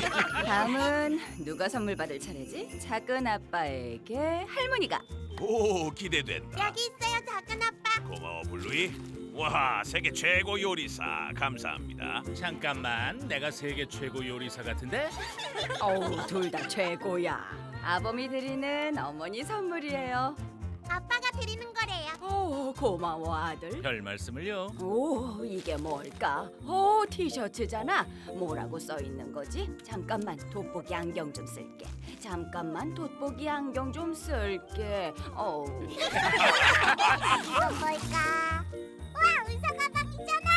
다음은 누가 선물 받을 차례지? 작은 아빠에게 할머니가. 오 기대된다. 여기 있어요, 작은 아빠. 고마워 블루이. 와 세계 최고 요리사 감사합니다. 잠깐만, 내가 세계 최고 요리사 같은데? 어우, 둘 다 최고야. 아범이 드리는 어머니 선물이에요. 아빠가 드리는 거래요. 오, 고마워 아들. 별 말씀을요. 오, 이게 뭘까? 오, 티셔츠잖아. 뭐라고 써 있는 거지? 잠깐만 돋보기 안경 좀 쓸게. 잠깐만 돋보기 안경 좀 쓸게. 어우. 이건 뭘까? 와, 의사 가방이잖아.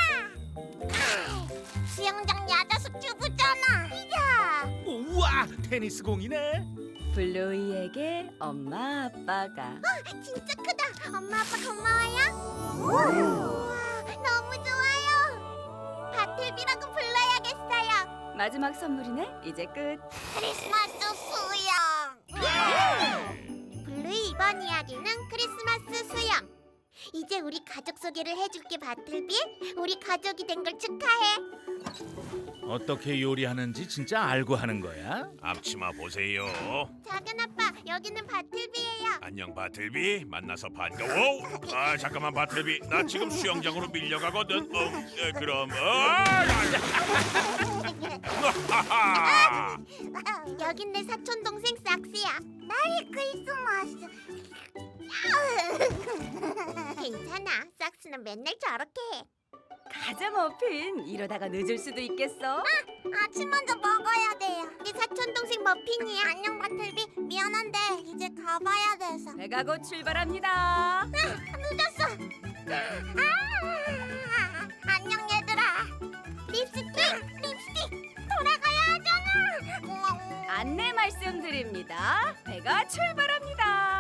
아, 수영장 야자수 튜브잖아. 이야. 우와, 테니스 공이네. 블루이에게 엄마 아빠가 아, 진짜 크다. 엄마 아빠 고마워요. 우와, 너무 좋아요. 바틀비라고 불러야겠어요. 마지막 선물이네. 이제 끝. 크리스마스 수영. 블루의 이번 이야기는 크리스마스 수영. 이제 우리 가족 소개를 해줄게 바틀비. 우리 가족이 된 걸 축하해. 어떻게 요리하는지 진짜 알고 하는 거야? 앞치마 보세요. 작은 아빠 여기는 바틀비예요. 안녕 바틀비 만나서 반가워. 아 잠깐만 바틀비 나 지금 수영장으로 밀려가거든. 어, 에, 그럼 어, 아, 여긴 내 사촌 동생 삭스야. 메리 크리스마스. 괜찮아. 삭스는 맨날 저렇게 해. 가자 머핀. 이러다가 늦을 수도 있겠어. 아침 먼저 먹어야 돼요. 내 사촌 동생 머핀이야. 안녕 바틀비. 미안한데 이제 가봐야 돼서. 배가 곧 출발합니다. 늦었어. 아, 안녕 얘들아. 립스틱, 립스틱. 돌아가야 하잖아. 안내 말씀드립니다. 배가 출발합니다.